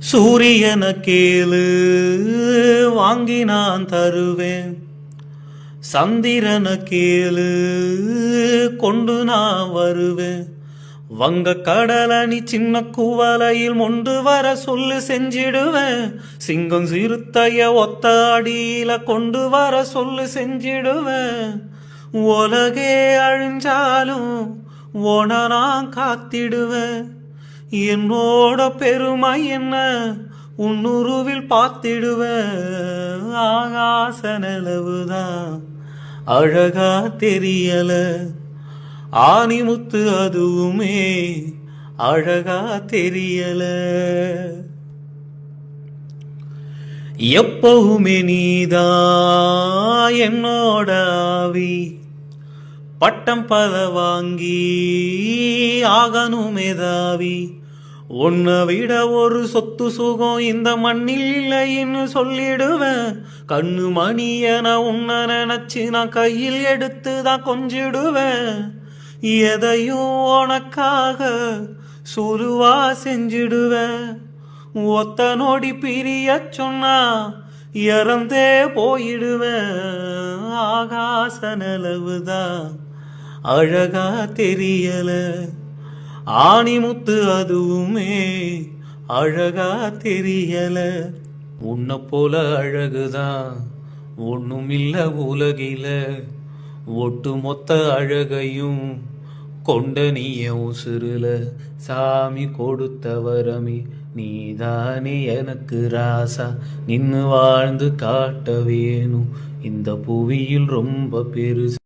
சூரியன கேளு வாங்கி நான் தருவேன். சந்திரன கேளு கொண்டு நான் வருவேன். வங்க கடலணி சின்ன குவலையில் மொண்டு வர சொல்லு செஞ்சிடுவேன். சிங்கம் சிறுத்தைய ஒத்த அடியில கொண்டு வர சொல்லு செஞ்சிடுவேன். உலகே அழிஞ்சாலும் உன நான் காத்திடுவேன். என்னோட பெருமை என்ன? உன்னுருவில் பார்த்திடுவ. ஆகாச நிலவுதான். அழகா தெரியல. ஆணிமுத்து அதுவுமே அழகா தெரியல. எப்பவுமே நீதான் என்னோட ஆவி. பட்டம் பல வாங்கி ஆகணும் மேதாவி உன்னை விட ஒரு சொத்து சுகம் இந்த மண்ணில் இல்லைன்னு சொல்லிடுவேன். கண்ணு மணி என உன்னை நினைச்சு நான் கையில் எடுத்து தான் கொஞ்சிடுவேன். எதையும் உனக்காக சுருவா செஞ்சிடுவேன். ஒத்த நொடி பிரிய சொன்னா இறந்தே போயிடுவேன். ஆகாச நிலவுதான் அழகா தெரியலை. ஆணிமுத்து அதுவுமே அழகா தெரியல. உன்னை போல அழகுதான் ஒன்றும் இல்லை உலகில. ஒட்டு மொத்த அழகையும் கொண்ட நீய உசுருல. சாமி கொடுத்த வரமி நீதானே எனக்கு ராசா. நின்னு வாழ்ந்து காட்ட வேணும். இந்த புவியில் ரொம்ப பெருசு.